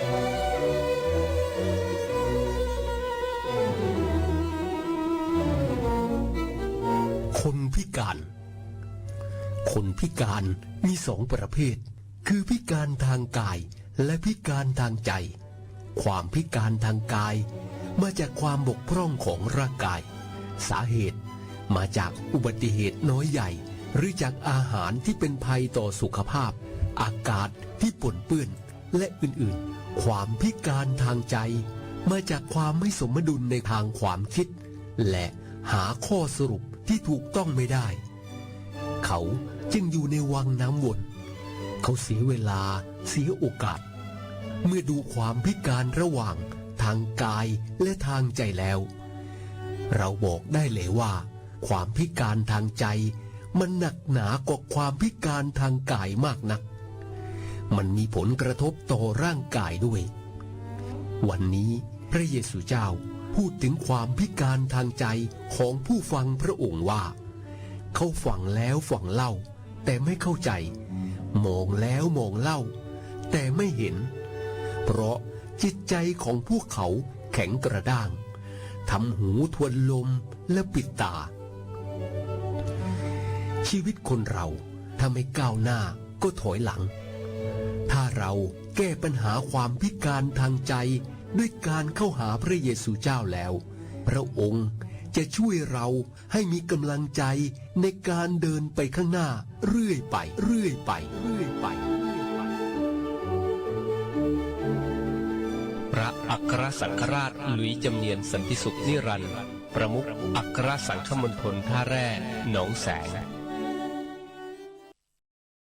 คนพิการ คนพิการมีสองประเภท คือพิการทางกายและพิการทางใจ ความพิการทางกาย มาจากความบกพร่องของร่างกาย สาเหตุมาจากอุบัติเหตุน้อยใหญ่ หรือจากอาหารที่เป็นภัยต่อสุขภาพ อากาศที่ปนเปื้อน และอื่นๆ ความพิการทางใจ มาจากความไม่สมดุลในทางความคิด และหาข้อสรุปที่ถูกต้องไม่ได้ เขาจึงอยู่ในวังน้ำวน เขาเสียเวลาเสียโอกาส เมื่อดูความพิการระหว่างทางกายและทางใจแล้ว เราบอกได้เลยว่า ความพิการทางใจ มันหนักหนากว่าความพิการทางกายมากนัก มันมีผลกระทบต่อร่างกายด้วย วันนี้พระเยซูเจ้าพูดถึงความพิการทางใจของผู้ฟังพระองค์ว่า เขาฟังแล้วฟังเล่า แต่ไม่เข้าใจ มองแล้วมองเล่า แต่ไม่เห็น เพราะจิตใจของพวกเขาแข็งกระด้างทำหูทวนลมและปิดตา ชีวิตคนเราถ้าไม่ก้าวหน้าก็ถอยหลัง เราแก้ปัญหาความพิการทางใจ ด้วยการเข้าหาพระเยซูเจ้าแล้ว พระองค์จะช่วยเราให้มีกำลังใจในการเดินไปข้างหน้า เรื่อยไป เรื่อยไป เรื่อยไป พระอัครสังฆราชหลุยจำเนียนสันติสุขนิรันดร์ประมุขอัครสังฆมณฑลท่าแร่หนองแสง